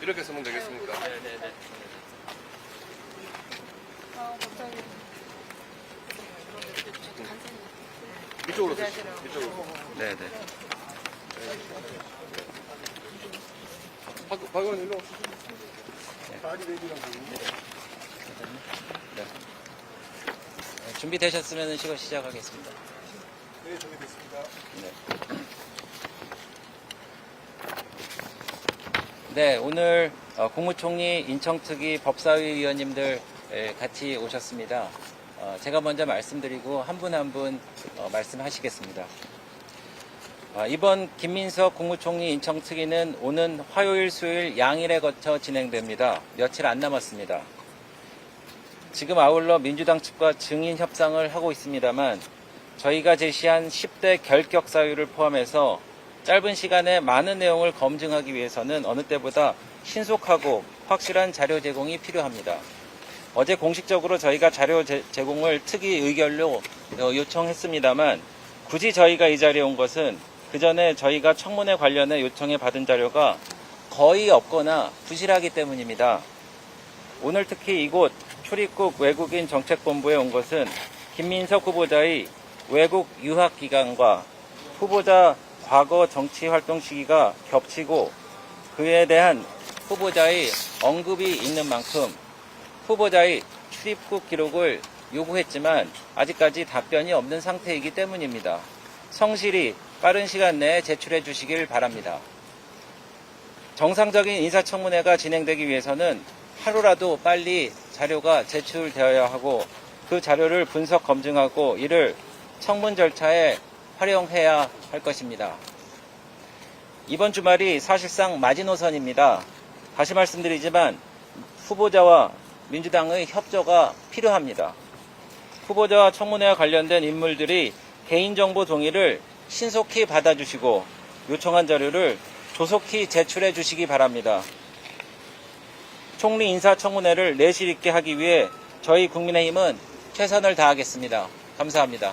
이렇게 쓰면 되겠습니까? 네네네. 아, 갑자기. 이쪽으로 쓰시죠. 이쪽으로. 네네. 박, 박 의원 일로 오시죠. 네, 준비되셨으면 시고 시작하겠습니다. 네, 준비됐습니다. 네. 네, 오늘 어, 국무총리 인청특위 법사위 위원님들 예, 같이 오셨습니다. 어, 제가 먼저 말씀드리고 한 분 한 분 말씀하시겠습니다. 아, 이번 김민석 국무총리 인청특위는 오는 화요일, 수요일 양일에 거쳐 진행됩니다. 며칠 안 남았습니다. 지금 아울러 민주당 측과 증인 협상을 하고 있습니다만 저희가 제시한 10대 결격 사유를 포함해서 짧은 시간에 많은 내용을 검증하기 위해서는 어느 때보다 신속하고 확실한 자료 제공이 필요합니다. 어제 공식적으로 저희가 자료 제, 제공을 특위 의결로 어, 요청했습니다만 굳이 저희가 이 자리에 온 것은 그 전에 저희가 청문회 관련해 요청해 받은 자료가 거의 없거나 부실하기 때문입니다. 오늘 특히 이곳 출입국 외국인 정책본부에 온 것은 김민석 후보자의 외국 유학 기간과 후보자 과거 정치 활동 시기가 겹치고 그에 대한 후보자의 언급이 있는 만큼 후보자의 출입국 기록을 요구했지만 아직까지 답변이 없는 상태이기 때문입니다. 성실히 빠른 시간 내에 제출해 주시길 바랍니다. 정상적인 인사청문회가 진행되기 위해서는 하루라도 빨리 자료가 제출되어야 하고 그 자료를 분석 검증하고 이를 청문 절차에 활용해야 할 것입니다. 이번 주말이 사실상 마지노선입니다. 다시 말씀드리지만 후보자와 민주당의 협조가 필요합니다. 후보자와 청문회와 관련된 인물들이 개인정보 동의를 신속히 받아주시고 요청한 자료를 조속히 제출해 주시기 바랍니다. 총리 인사청문회를 내실 있게 하기 위해 저희 국민의힘은 최선을 다하겠습니다. 감사합니다.